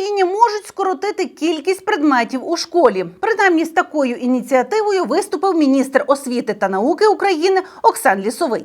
Україні можуть скоротити кількість предметів у школі. Принаймні з такою ініціативою виступив міністр освіти та науки України Оксан Лісовий.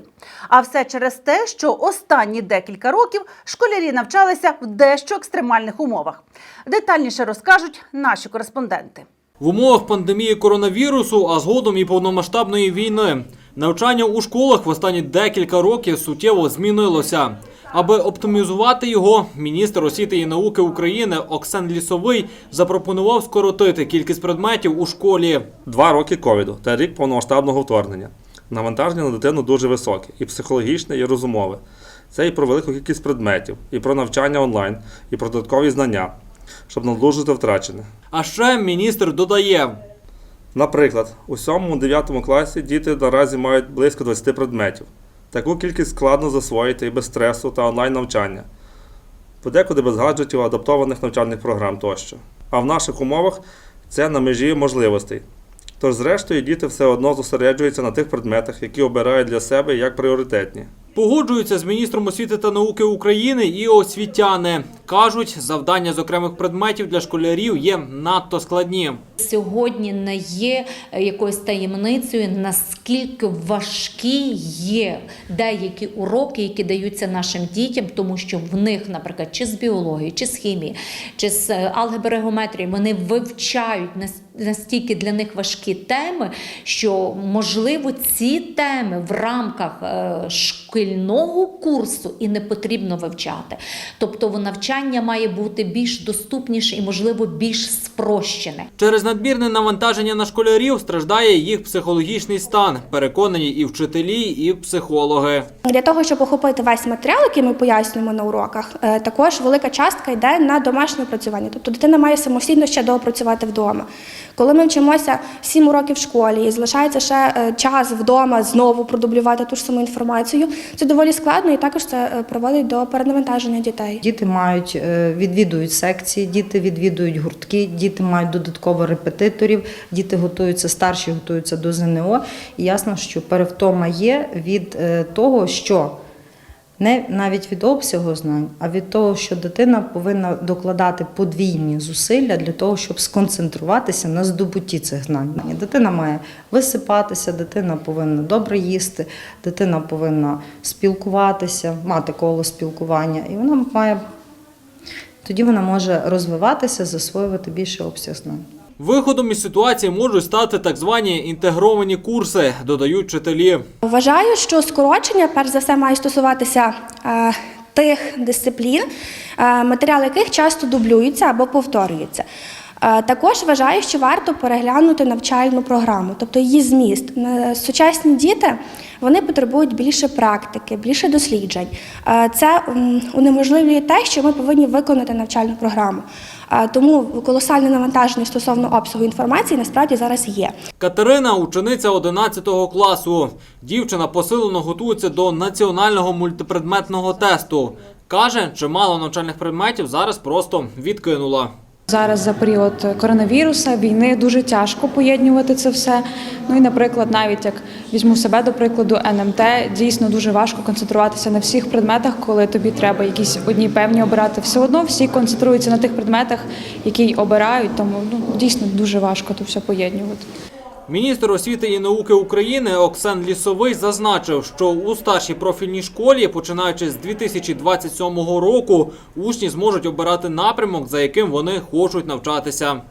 А все через те, що останні декілька років школярі навчалися в дещо екстремальних умовах. Детальніше розкажуть наші кореспонденти. В умовах пандемії коронавірусу, а згодом і повномасштабної війни, навчання у школах в останні декілька років суттєво змінилося. Аби оптимізувати його, міністр освіти і науки України Оксан Лісовий запропонував скоротити кількість предметів у школі. Два роки ковіду та рік повномасштабного вторгнення. Навантаження на дитину дуже високе, і психологічне, і розумове. Це і про велику кількість предметів, і про навчання онлайн, і про додаткові знання, щоб надолужити втрачене. А ще міністр додає: Наприклад, у 7-9 класі діти наразі мають близько 20 предметів. Таку кількість складно засвоїти і без стресу та онлайн навчання, подекуди без гаджетів, адаптованих навчальних програм тощо. А в наших умовах це на межі можливостей. Тож, зрештою, діти все одно зосереджуються на тих предметах, які обирають для себе як пріоритетні. Погоджуються з міністром освіти та науки України і освітяни. Кажуть, завдання з окремих предметів для школярів є надто складні. Сьогодні не є е, якоюсь таємницею, наскільки важкі є деякі уроки, які даються нашим дітям, тому що в них, наприклад, чи з біології, чи з хімії, чи з е, алгебри геометрії, вони вивчають нас- настільки для них важкі теми, що можливо ці теми в рамках е, шкільного курсу і не потрібно вивчати. Тобто навчання має бути більш доступніше і, можливо, більш спрощене. Через надмірне навантаження на школярів страждає їх психологічний стан. Переконані і вчителі, і психологи. Для того, щоб охопити весь матеріал, який ми пояснюємо на уроках, е, також велика частка йде на домашнє опрацювання. Тобто дитина має самостійно ще доопрацювати вдома. Коли ми вчимося 7 уроків в школі і залишається ще е, час вдома знову продублювати ту ж саму інформацію, це доволі складно і також це е, приводить до перенавантаження дітей. Діти мають відвідують секції, діти відвідують гуртки, діти мають додатково репетиторів, діти готуються, старші готуються до ЗНО. І ясно, що перевтома є від е, того, що не навіть від обсягу знань, а від того, що дитина повинна докладати подвійні зусилля для того, щоб сконцентруватися на здобутті цих знань. Дитина має висипатися, дитина повинна добре їсти, дитина повинна спілкуватися, мати коло спілкування, і вона має тоді вона може розвиватися, засвоювати більше обсяг знань. Виходом із ситуації можуть стати так звані інтегровані курси, додають вчителі. Вважаю, що скорочення, перш за все, має стосуватися е, тих дисциплін, е, матеріали яких часто дублюються або повторюються. Е, Також вважаю, що варто переглянути навчальну програму, тобто її зміст. Е, Сучасні діти вони потребують більше практики, більше досліджень. Е, Це унеможливлює те, що ми повинні виконати навчальну програму. Тому колосальне навантаження стосовно обсягу інформації насправді зараз є. Катерина учениця 11 класу. Дівчина посилено готується до національного мультипредметного тесту. Каже, чимало навчальних предметів зараз просто відкинула. Зараз за період коронавіруса, війни дуже тяжко поєднувати це все. Ну і, наприклад, навіть як візьму себе до прикладу, НМТ дійсно дуже важко концентруватися на всіх предметах, коли тобі треба якісь одні певні обирати. Все одно всі концентруються на тих предметах, які й обирають. Тому ну дійсно дуже важко то все поєднувати. Міністр освіти і науки України Оксан Лісовий зазначив, що у старшій профільній школі, починаючи з 2027 року, учні зможуть обирати напрямок, за яким вони хочуть навчатися.